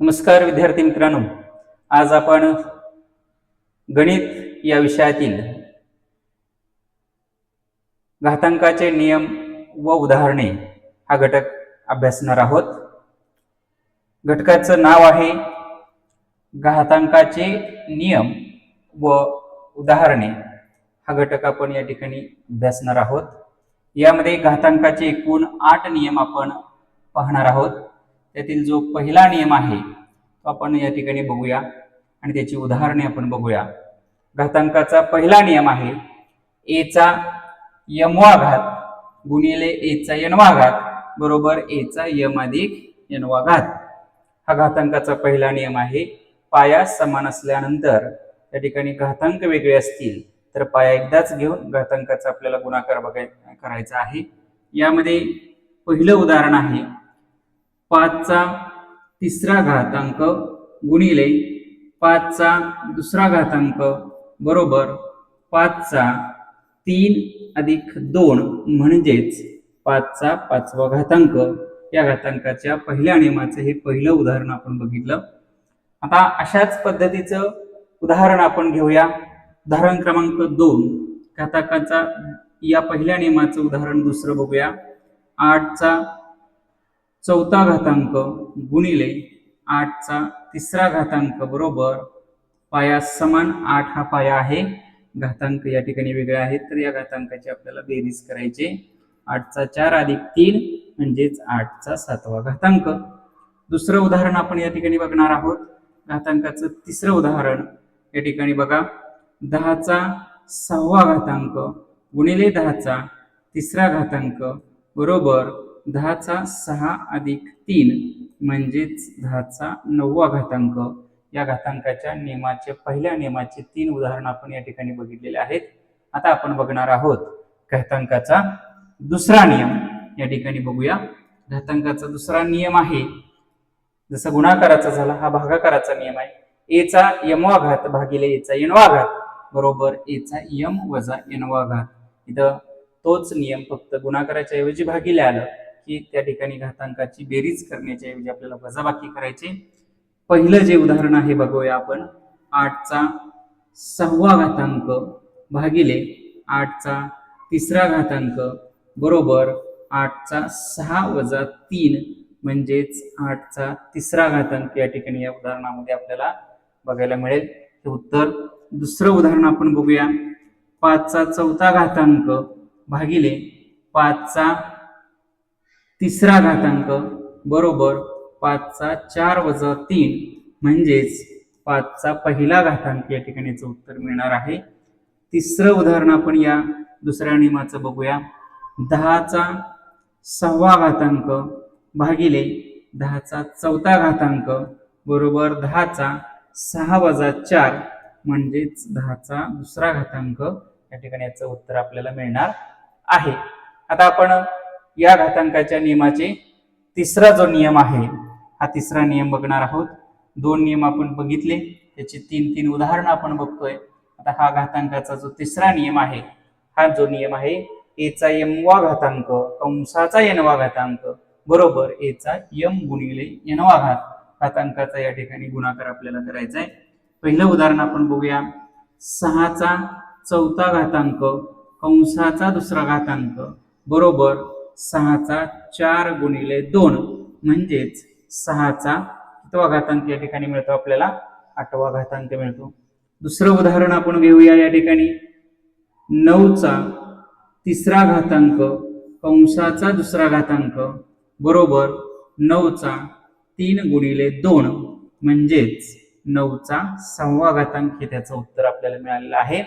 नमस्कार विद्यार्थी मित्रांनो. आज आपण गणित या विषयातील घातांकाचे नियम व उदाहरणे हा घटक अभ्यासणार आहोत. घटकाचं नाव आहे घातांकाचे नियम व उदाहरणे. हा घटक आपण या ठिकाणी अभ्यासणार आहोत. यामध्ये घातांकाचे एकूण आठ नियम आपण पाहणार आहोत. त्यातील जो पहिला नियम आहे तो आपण या ठिकाणी बघूया आणि त्याची उदाहरणे आपण बघूया. घातांकाचा पहिला नियम आहे एचा यमवा घात गुणिले एचा यनवा घात बरोबर एचा यम अधिक यनवा घात. हा घातांकाचा पहिला नियम आहे पाया समान असल्यानंतर त्या ठिकाणी घातांक वेगळे असतील तर पाया एकदाच घेऊन घातांकाचा आपल्याला गुणाकार बघाय करायचा आहे. यामध्ये पहिलं उदाहरण आहे पाचचा तिसरा घातांक गुणिले पाचचा दुसरा घातांक बरोबर पाचचा तीन अधिक दोन म्हणजेच पाचचा पाचवा घातांक. या घातांकाच्या पहिल्या नियमाचं हे पहिलं उदाहरण आपण बघितलं. आता अशाच पद्धतीचं उदाहरण आपण घेऊया. उदाहरण क्रमांक दोन. घातांकाचा या पहिल्या नियमाचं उदाहरण दुसरं बघूया. आठचा चौथा घातांक गुणिले आठचा तिसरा घातांक बरोबर पाया समान आठ हा पाया आहे. घातांक या ठिकाणी वेगळे आहेत तर या घातांकाची आपल्याला बेरीज करायचे. आठचा चार अधिक तीन म्हणजेच आठचा सातवा घातांक. दुसरं उदाहरण आपण या ठिकाणी बघणार आहोत. घातांकाचं तिसरं उदाहरण या ठिकाणी बघा. दहाचा सहावा घातांक गुणिले दहाचा तिसरा घातांक बरोबर दहाचा सहा अधिक तीन म्हणजेच दहाचा नववा घातांक. या घातांकाच्या नियमाचे पहिल्या नियमाचे तीन उदाहरण आपण या ठिकाणी बघितलेले आहेत. आता आपण बघणार आहोत घातांकाचा दुसरा नियम. या ठिकाणी बघूया. घातांकाचा दुसरा नियम आहे. जसं गुणाकाराचा झाला हा भागाकाराचा नियम आहे. एचा यमवा घात भागिले एचा एनवा घात. बरोबर एचा यम वजा एनवा घात. इथं तोच नियम फक्त गुणाकाराच्या ऐवजी भागिले आलं. की त्या ठिकाणी घातांकाची बेरीज करण्याच्या ऐवजी आपल्याला वजाबाकी करायचे. पहिलं जे उदाहरण आहे बघूया आपण. आठचा सहावा घातांक भागिले आठचा तिसरा घातांक बरोबर आठचा सहा वजा तीन म्हणजेच आठचा तिसरा घातांक या ठिकाणी या उदाहरणामध्ये आपल्याला बघायला मिळेल. हे उत्तर. दुसरं उदाहरण आपण बघूया. पाचचा चौथा घातांक भागिले पाचचा तिसरा घातांक बरोबर पाचचा चार वजा तीन म्हणजेच पाचचा पहिला घातांक या ठिकाणीचं उत्तर मिळणार आहे. तिसरं उदाहरण आपण या दुसऱ्या नियमाचं बघूया. दहाचा सहावा घातांक भागिले दहाचा चौथा घातांक बरोबर दहाचा सहा वजा चार म्हणजेच दहाचा दुसरा घातांक या ठिकाणी याचं उत्तर आपल्याला मिळणार आहे. आता आपण या घातांकाच्या नियमाचे तिसरा जो नियम आहे हा तिसरा नियम बघणार आहोत. दोन नियम आपण बघितले त्याची तीन तीन उदाहरणं आपण बघतोय. आता हा घातांकाचा जो तिसरा नियम आहे हा जो नियम आहे एचा यमवा घातांक कंसाचा यनवा घातांक बरोबर एचा यम गुणिले यनवा घात. घातांकाचा या ठिकाणी गुणाकार आपल्याला करायचा आहे. पहिलं उदाहरण आपण बघूया. सहाचा चौथा घातांक कंसाचा दुसरा घातांक बरोबर सहाचा चार गुणिले दोन. म्हणजेच सहाचा कितवा घातांक या ठिकाणी मिळतो आपल्याला? आठवा घातांक मिळतो. दुसरं उदाहरण आपण घेऊया या ठिकाणी. नऊचा तिसरा घातांक कंसाचा दुसरा घातांक बरोबर नऊचा तीन गुणिले दोन. म्हणजेच नऊचा सहावा घातांक हे त्याचं उत्तर आपल्याला मिळालेलं आहे.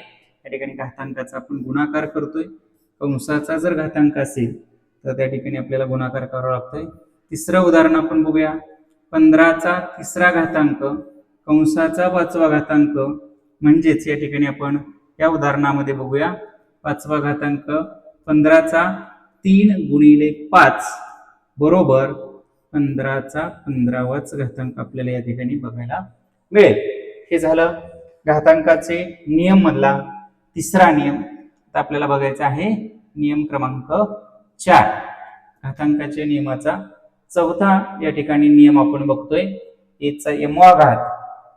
या ठिकाणी घातांकाचा आपण गुणाकार करतोय. कंसाचा जर घातांक असेल तर त्या ठिकाणी आपल्याला गुणाकार करावा लागतोय. तिसरं उदाहरण आपण बघूया. पंधराचा तिसरा घातांक कंसाचा पाचवा घातांक म्हणजेच या ठिकाणी आपण या उदाहरणामध्ये बघूया. पाचवा घातांक पंधराचा तीन गुणिले पाच बरोबर पंधराचा पंधरावाच घातांक आपल्याला या ठिकाणी बघायला मिळेल. हे झालं. घातांकाचे नियम मधला तिसरा नियम. आता आपल्याला बघायचा आहे नियम क्रमांक चार. घातांकाच्या नियमाचा चौथा या ठिकाणी नियम आपण बघतोय. एचा यमवा घात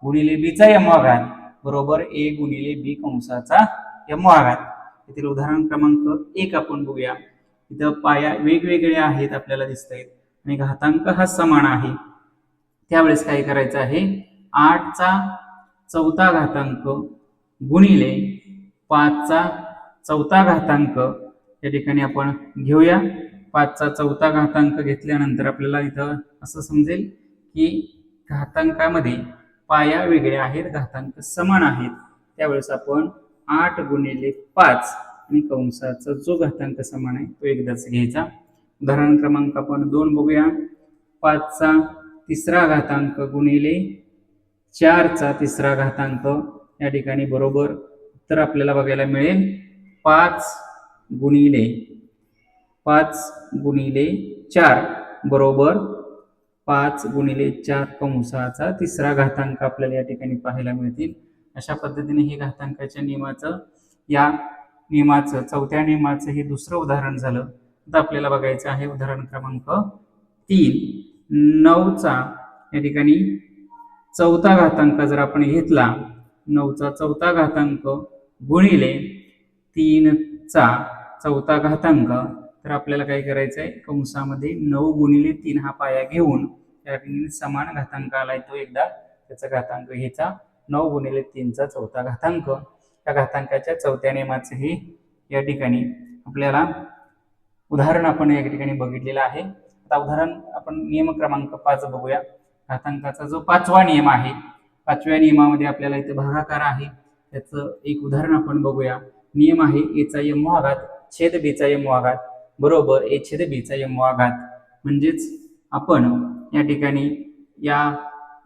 गुणिले बीचा यमवा घात बरोबर ए गुणिले बी कंसाचा यमवा घात येथील उदाहरण क्रमांक एक आपण बघूया. इथं पाया वेगवेगळ्या आहेत आपल्याला दिसत आहेत आणि घातांक हा समान आहे. त्यावेळेस काय करायचं आहे? आठचा चौथा घातांक गुणिले पाचचा चौथा घातांक या ठिकाणी आपण घेऊया. पाचचा चौथा घातांक घेतल्यानंतर आपल्याला इथं असं समजेल की घातांकामध्ये पाया वेगळ्या आहेत घातांक समान आहेत. त्यावेळेस आपण आठ गुणिले पाच आणि कंसाचा जो घातांक समान आहे तो एकदाच घ्यायचा. उदाहरण क्रमांक आपण दोन बघूया. पाचचा तिसरा घातांक गुणिले चारचा तिसरा घातांक. या ठिकाणी बरोबर उत्तर आपल्याला बघायला मिळेल. पाच गुणिले पाच गुणिले चार बरोबर पाच गुणिले चार कंसाचा तिसरा घातांक आपल्याला या ठिकाणी पाहायला मिळतील. अशा पद्धतीने हे घातांकाच्या नियमाचं या नियमाचं चौथ्या नियमाचं हे दुसरं उदाहरण झालं. आता आपल्याला बघायचं आहे उदाहरण क्रमांक तीन. नऊचा या ठिकाणी चौथा घातांक जर आपण घेतला नऊचा चौथा घातांक गुणिले तीनचा. चौथा घातांक. तर आपल्याला काय करायचं आहे कंसामध्ये नऊ गुणिले तीन हा पाया घेऊन त्या ठिकाणी समान घातांक आलाय तो एकदा. त्याचा घातांक ह्याचा नऊ गुणिले तीनचा चौथा घातांक. त्या घातांकाच्या चौथ्या नियमाचं हे या ठिकाणी आपल्याला उदाहरण आपण या ठिकाणी बघितलेलं आहे. आता उदाहरण आपण नियम क्रमांक पाच बघूया. घातांकाचा जो पाचवा नियम आहे पाचव्या नियमामध्ये आपल्याला इथे भागाकार आहे. त्याचं एक उदाहरण आपण बघूया. नियम आहे एचा यम भागात छेद बीचा यम वाघात बरोबर ए छेद बीचा यम वाघात म्हणजेच आपण या ठिकाणी या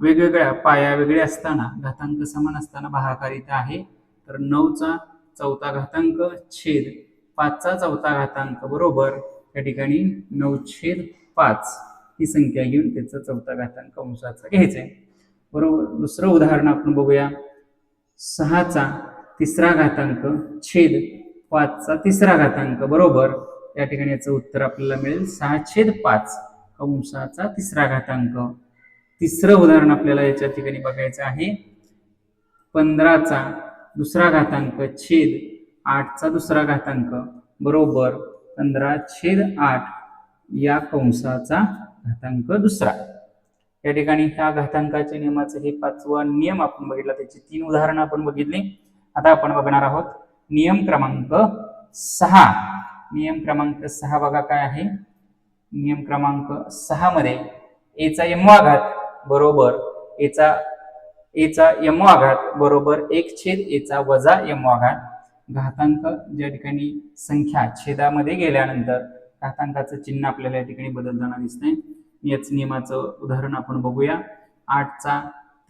वेगवेगळ्या पाया वेगळ्या असताना घातांक समान असताना भागाकार इथं आहे. तर नऊचा चौथा घातांक छेद पाचचा चौथा घातांक बरोबर. या ठिकाणी नऊ छेद पाच ही संख्या घेऊन त्याचा चौथा घातांक अंशाचा घ्यायचा आहे. बरोबर दुसरं उदाहरण आपण बघूया. सहाचा तिसरा घातांक छेद पाचचा तिसरा घातांक बरोबर? या ठिकाणी याचं उत्तर आपल्याला मिळेल सहा छेद पाच. कंसाचा तिसरा घातांक? तिसरं उदाहरण आपल्याला याच्या ठिकाणी बघायचं आहे. पंधराचा दुसरा घातांक छेद आठचा दुसरा घातांक बरोबर? पंधरा छेद आठ या कंसाचा घातांक दुसरा. या ठिकाणी ह्या घातांकाच्या नियमाचे हे पाचवा नियम आपण बघितला त्याची तीन उदाहरणं आपण बघितली. आता आपण बघणार आहोत नियम क्रमांक सहा. नियम क्रमांक सहा बघा काय आहे? नियम क्रमांक सहा मध्ये एचा यमवा घात बरोबर एचा एचा यमवा घात बरोबर एक छेद एचा वजा यमवा घात घातांक ज्या ठिकाणी संख्या छेदामध्ये गेल्यानंतर घातांकाचं चिन्ह आपल्याला या ठिकाणी बदलताना दिसतंय. याच नियमाचं उदाहरण आपण बघूया. आठचा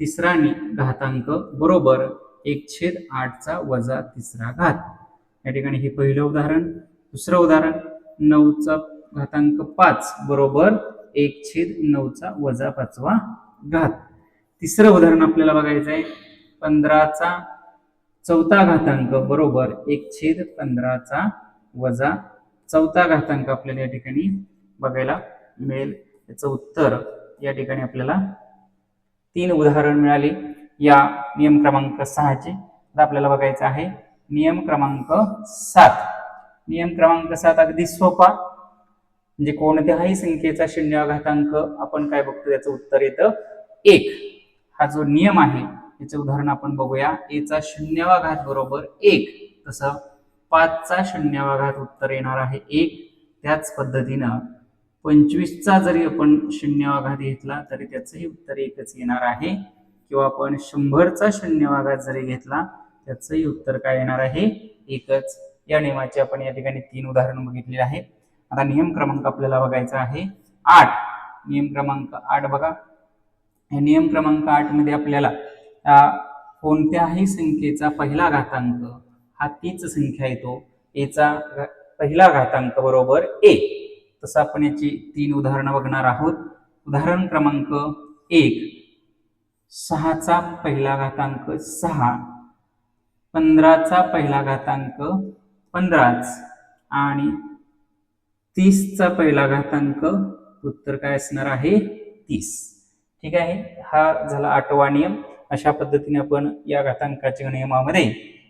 तिसरा घातांक बरोबर एक छेद आठचा वजा तिसरा घात. या ठिकाणी हे पहिलं उदाहरण दुसरं उदाहरण नऊचा घातांक पाच बरोबर एक छेद नऊचा वजा पाचवा घात. तिसरं उदाहरण आपल्याला बघायचं आहे पंधराचा चौथा घातांक बरोबर एक छेद पंधराचा वजा चौथा घातांक आपल्याला या ठिकाणी बघायला मिळेल. याचं उत्तर या ठिकाणी आपल्याला तीन उदाहरण मिळाली. या नियम क्रमांक सहाचे. तर आपल्याला बघायचं आहे. नियम क्रमांक सात. नियम क्रमांक सात अगदी सोपा. म्हणजे कोणत्याही संख्येचा शून्य घातांक आपण काय बघतो? त्याचं उत्तर येतं एक. हा जो नियम आहे याचं उदाहरण आपण बघूया. एचा शून्यवा घात बरोबर एक. तसं पाचचा शून्यवा घात उत्तर येणार आहे एक. त्याच पद्धतीनं पंचवीसचा जरी आपण शून्यवा घात घेतला तरी त्याचंही उत्तर एकच येणार आहे. किंवा आपण शंभरचा शून्यवाघात जरी घेतला त्याचंही उत्तर काय येणार आहे? एकच. या नियमाचे आपण या ठिकाणी तीन उदाहरण बघितलेली आहे आता नियम क्रमांक आपल्याला बघायचा आहे. आठ. नियम क्रमांक आठ बघा. या नियम क्रमांक आठमध्ये आपल्याला कोणत्याही संख्येचा पहिला घातांक हा तीच संख्या येतो. एचा पहिला घातांक बरोबर ए. तसं आपण याची तीन उदाहरणं बघणार आहोत. उदाहरण क्रमांक एक. सहाचा पहिला घातांक सहा. पंधराचा पहिला घातांक पंधराच. आणि तीसचा पहिला घातांक उत्तर काय असणार आहे? तीस. ठीक आहे? हा झाला आठवा नियम. अशा पद्धतीने आपण या घातांकाच्या नियमामध्ये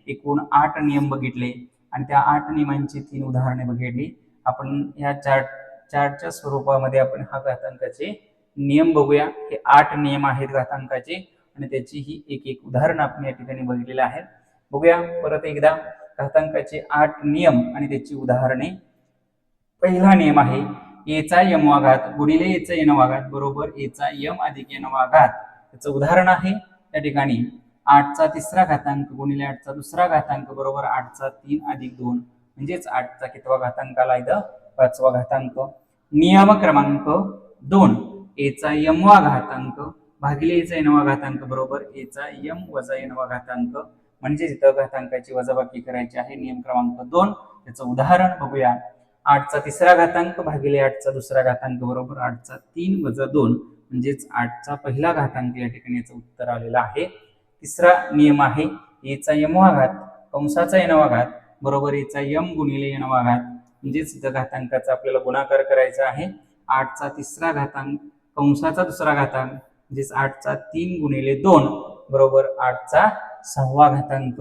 एकूण आठ नियम बघितले. आणि त्या आठ नियमांची तीन उदाहरणे बघितली. आपण या चार्ट चार्टच्या स्वरूपामध्ये आपण हा घातांकाचे नियम बघूया. हे आठ नियम आहेत घातांकाचे आणि त्याची ही एक एक उदाहरण आपण या ठिकाणी बघितलेलं आहे बघूया. परत एकदा घातांकाचे आठ नियम आणि त्याची उदाहरणे. पहिला नियम आहे एचा यमवाघात गुणिले एचा येणवाघात बरोबर एचा यम अधिक येणवाघात त्याचं उदाहरण आहे. त्या ठिकाणी आठचा तिसरा घातांक गुणिले आठचा दुसरा घातांक बरोबर आठचा तीन अधिक दोन. म्हणजेच आठचा कितवा घातांक आला इथं? पाचवा घातांक. नियम क्रमांक दोन. एचा यमवा घातांक भागिले एचा एनवा घातांक बरोबर एचा यम वजा एनवा घातांक. म्हणजे इथं घातांकाची वजाबाकी करायची आहे नियम क्रमांक दोन. त्याचं उदाहरण बघूया. आठचा तिसरा घातांक भागिले आठचा दुसरा घातांक बरोबर आठचा तीन वजा दोन. म्हणजेच आठचा पहिला घातांक या ठिकाणी याचं उत्तर आलेलं आहे. तिसरा नियम आहे एचा यमवा घात कंसाचा येणवा घात बरोबर एचा यम गुणिले येणवा घात. म्हणजेच इथं घातांकाचा आपल्याला गुणाकार करायचा आहे. आठचा तिसरा घातांक कंसाचा दुसरा घातांक म्हणजेच आठचा तीन गुणिले दोन बरोबर आठचा सहावा घातांक.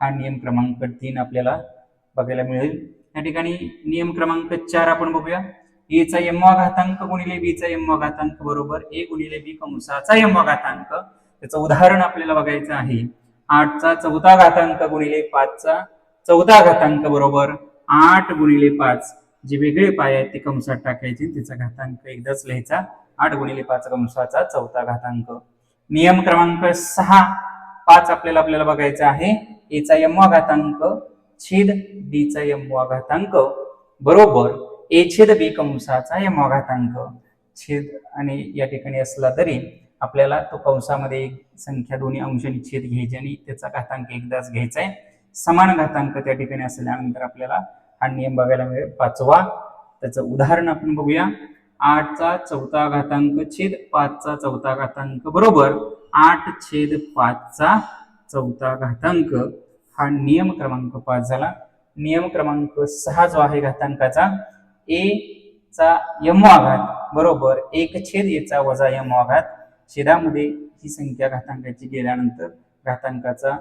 हा नियम क्रमांक तीन आपल्याला बघायला मिळेल. या ठिकाणी नियम क्रमांक चार आपण बघूया. एचा यमवा घातांक गुणिले बीचा यमवा घातांक बरोबर ए गुणिले बी कंसाचा यमवा घातांक. त्याचं उदाहरण आपल्याला बघायचं आहे. आठचा चौथा घातांक गुणिले पाचचा चौथा घातांक बरोबर आठ गुणिले पाच. जे वेगळे पाय आहेत ते कंसात टाकायचे त्याचा घातांक एकदाच लिहायचा आठ गुणिले पाच कंसाचा चौथा घातांक. नियम क्रमांक सहा पाच आपल्याला आपल्याला बघायचा आहे. एचा यमवा घातांक छेद बीचा यमवा घातांक. बरोबर ए छेद बी कंसाचा यमवा घातांक. छेद आणि या ठिकाणी असला तरी आपल्याला तो कंसामध्ये एक संख्या दोन्ही अंशांनी छेद घ्यायची आणि त्याचा घातांक एकदाच घ्यायचा आहे समान घातांक त्या ठिकाणी असल्यानंतर आपल्याला हा नियम बघायला मिळेल. पाचवा त्याचं उदाहरण आपण बघूया. आठचा चौथा घातांक छेद पाचचा चौथा घातांक बरोबर आठ छेद पाचचा चौथा घातांक. हा नियम क्रमांक पाच झाला. नियम क्रमांक सहा जो आहे घातांकाचा ए चा यमवा घात बरोबर एक छेद एचा वजा यमवा घात छेदामध्ये ही संख्या घातांकाची गेल्यानंतर घातांकाचा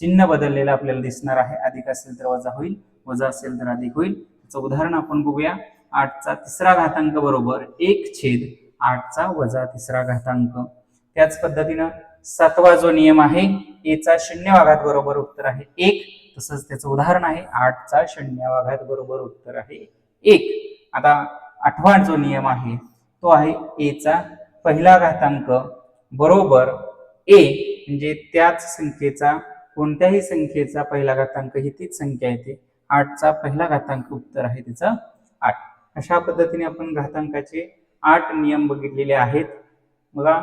चिन्ह बदललेला आपल्याला दिसणार आहे. अधिक असेल तर वजा होईल वजा असेल तर अधिक होईल. त्याचं उदाहरण आपण बघूया. आठचा तिसरा घातांक बरोबर एक छेद आठचा वजा तिसरा घातांक. त्याच पद्धतीनं सातवा जो नियम आहे एचा शून्यवाघात बरोबर उत्तर आहे एक. तसंच त्याचं उदाहरण आहे आठचा शून्यवाघात बरोबर उत्तर आहे एक. आता आठवा जो नियम आहे तो आहे एचा पहिला घातांक बरोबर ए. म्हणजे त्याच संख्येचा कोणत्याही संख्येचा पहिला घातांक ही तीच संख्या येते. आठचा पहिला घातांक उत्तर आहे तिचा आठ. अशा पद्धतीने आपण घातांकाचे आठ नियम बघितलेले आहेत. बघा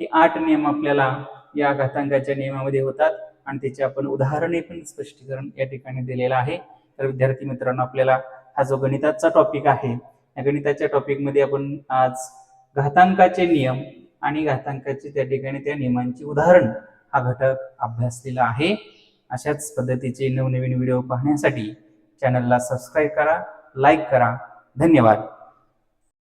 हे आठ नियम आपल्याला या घातांकाच्या नियमामध्ये होतात आणि त्याचे आपण उदाहरणे पण स्पष्टीकरण या ठिकाणी दिलेलं आहे. तर विद्यार्थी मित्रांनो आपल्याला हा जो गणिताचा टॉपिक आहे या गणिताच्या टॉपिकमध्ये आपण आज घातांकाचे नियम आणि घातांकाचे त्या ठिकाणी त्या नियमांची उदाहरण हा घटक अभ्यासलेला आहे. अशाच पद्धतीचे नवनवीन व्हिडिओ पाहण्यासाठी चॅनलला सबस्क्राईब करा लाईक करा ધન્યવાદ.